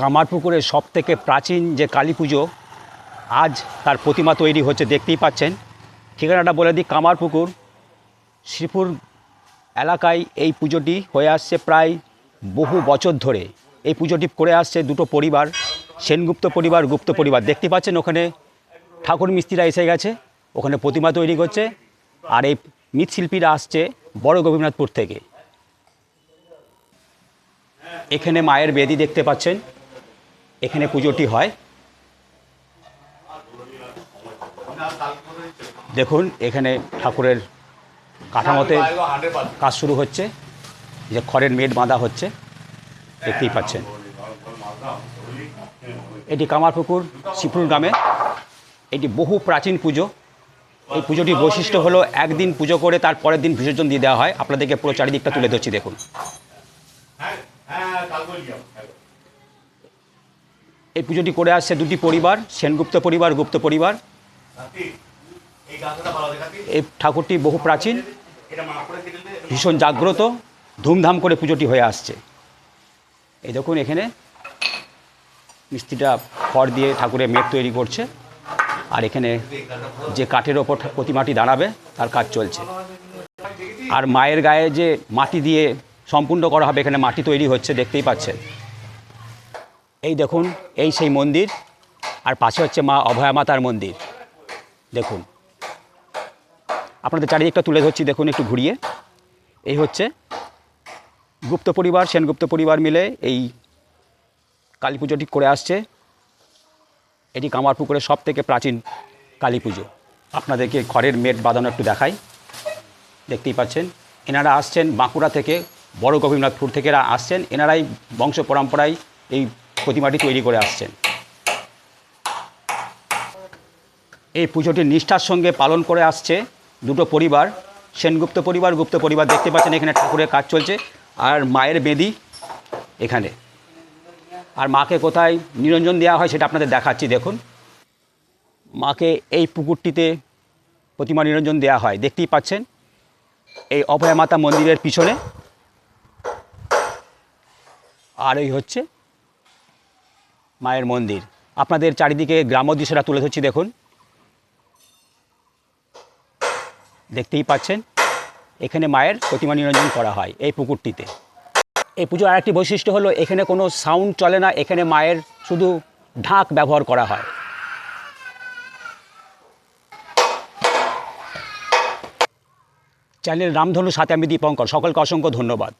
কামারপুকুরের সব থেকে প্রাচীন যে কালী পুজো, আজ তার প্রতিমা তৈরি হচ্ছে, দেখতেই পাচ্ছেন। ঠিকানাটা বলে দিই, কামারপুকুর, শ্রীপুর এলাকায় এই পুজোটি হয়ে আসছে প্রায় বহু বছর ধরে। এই পুজোটি করে আসছে দুটো পরিবার, সেনগুপ্ত পরিবার, গুপ্ত পরিবার। দেখতে পাচ্ছেন ওখানে ঠাকুর মিস্ত্রিরা এসে গেছে, ওখানে প্রতিমা তৈরি করছে, আর এই মৃৎশিল্পীরা আসছে বড় গোপীনাথপুর থেকে। এখানে মায়ের বেদি দেখতে পাচ্ছেন। এখানে পুজোটি হয়। দেখুন, এখানে ঠাকুরের কাঠামোতে কাজ শুরু হচ্ছে। যে খড়ের মেট বাঁধা হচ্ছে, দেখতেই পাচ্ছেন। এটি কামারপুকুর শিবপুর গ্রামে। এটি বহু প্রাচীন পুজো। এই পুজোটির বৈশিষ্ট্য হলো, একদিন পুজো করে তার পরের দিন বিসর্জন দিয়ে দেওয়া হয়। আপনাদেরকে পুরো চারিদিকটা তুলে ধরছি, দেখুন। এই পুজোটি করে আসছে দুটি পরিবার, সেনগুপ্ত পরিবার, গুপ্ত পরিবার। এই ঠাকুরটি বহু প্রাচীন, ভীষণ জাগ্রত, ধুমধাম করে পুজোটি হয়ে আসছে। এই দেখুন এখানে মিস্ত্রিটা খড় দিয়ে ঠাকুরের মেঘ তৈরি করছে, আর এখানে যে কাঠের ওপর প্রতিমাটি দাঁড়াবে, তার কাজ চলছে। আর মায়ের গায়ে যে মাটি দিয়ে সম্পূর্ণ করা হবে, এখানে মাটি তৈরি হচ্ছে, দেখতেই পাচ্ছেন। এই দেখুন, এই সেই মন্দির, আর পাশে হচ্ছে মা অভয়া মাতার মন্দির। দেখুন। আপনাদের চারিদিকটা তুলে ধরছি, দেখুন একটু ঘুরিয়ে। এই হচ্ছে গুপ্ত পরিবার, সেনগুপ্ত পরিবার মিলে এই কালী পুজোটি করে আসছে। এটি কামারপুকুরের সব থেকে প্রাচীন কালী পুজো। আপনাদেরকে খড়ের মেট বাঁধানো একটু দেখাই। দেখতেই পাচ্ছেন, এনারা আসছেন বাঁকুড়া থেকে বড় গোপীনাথপুর থেকে এরা আসছেন, এনারাই বংশ পরম্পরায় এই প্রতিমাটি তৈরি করে আসছেন। এই পুজোটি নিষ্ঠার সঙ্গে পালন করে আসছে দুটো পরিবার, সেনগুপ্ত পরিবার, গুপ্ত পরিবার দেখতে পাচ্ছেন এখানে ঠাকুরের কাজ চলছে, আর মায়ের বেদি এখানে। আর মাকে কোথায় নিরঞ্জন দেওয়া হয় সেটা আপনাদের দেখাচ্ছি, দেখুন। মাকে এই পুকুরটিতে প্রতিমা নিরঞ্জন দেওয়া হয়, দেখতেই পাচ্ছেন। এই অভয়া মাতা মন্দিরের পিছনে আর এই হচ্ছে মায়ের মন্দির। আপনাদের চারিদিকে গ্রাম্য দৃশ্যটা তুলে ধরছি, দেখুন। দেখতেই পাচ্ছেন, এখানে মায়ের প্রতিমা নিরঞ্জন করা হয় এই পুকুরটিতে। এই পুজোর আরেকটি বৈশিষ্ট্য হলো, এখানে কোনো সাউন্ড চলে না, এখানে মায়ের শুধু ঢাক ব্যবহার করা হয়। চ্যানেল রামধনু সাথে আমি দীপঙ্কর। সকলকে অসংখ্য ধন্যবাদ।